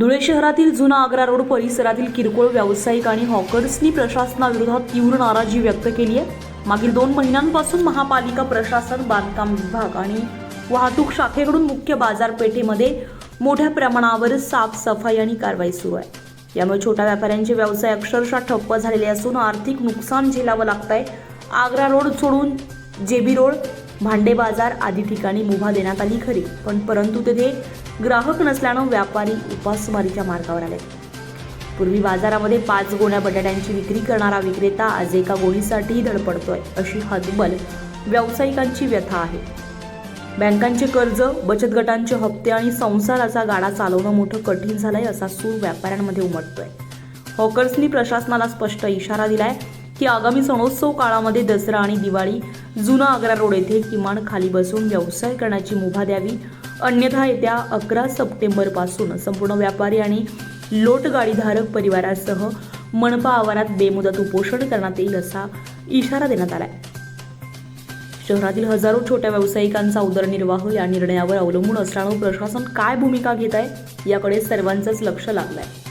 धुळे शहरातील जुना आग्रा रोड परिसरातील किरकोळ व्यावसायिक आणि हॉकर्सनी प्रशासनाविरोधात तीव्र नाराजी व्यक्त केली आहे. मागील दोन महिन्यांपासून महापालिका प्रशासन बांधकाम विभाग आणि वाहतूक शाखेकडून मुख्य बाजारपेठेमध्ये मोठ्या प्रमाणावर साफसफाई आणि कारवाई सुरू आहे. यामुळे छोट्या व्यापाऱ्यांचे व्यवसाय अक्षरशः ठप्प झालेले असून आर्थिक नुकसान झेलावं लागत आहे आग्रा रोड सोडून जेबी रोड भांडे बाजार आदी ठिकाणी मुभा देण्यात आली खरी. पण परंतु तेथे ग्राहक नसल्यानं व्यापारी उपासमारीच्या मार्गावर आले. पूर्वी बाजारामध्ये पाच गोण्या बटाट्यांची विक्री करणारा विक्रेता आज एका गोणीसाठीही धडपडतोय अशी हतबल व्यावसायिकांची व्यथा आहे. बँकांचे कर्ज बचत गटांचे हप्ते आणि संसाराचा गाडा चालवणं मोठं कठीण झालंय असा सूर व्यापाऱ्यांमध्ये उमटतोय. हॉकर्सनी प्रशासनाला स्पष्ट इशारा दिलाय की आगामी सणोत्सव काळामध्ये दसरा आणि दिवाळी जुना आग्रा रोड येथे किमान खाली बसून व्यवसाय करण्याची मुभा द्यावी. अन्यथा येत्या अकरा सप्टेंबरपासून संपूर्ण व्यापारी आणि लोटगाडीधारक परिवारासह मनपा आवारात बेमुदत उपोषण करण्यात येईल असा इशारा देण्यात आलाय. शहरातील हजारो छोट्या व्यावसायिकांचा उदरनिर्वाह या निर्णयावर अवलंबून असल्यानं प्रशासन काय भूमिका घेत आहे याकडे सर्वांचंच लक्ष लागलंय.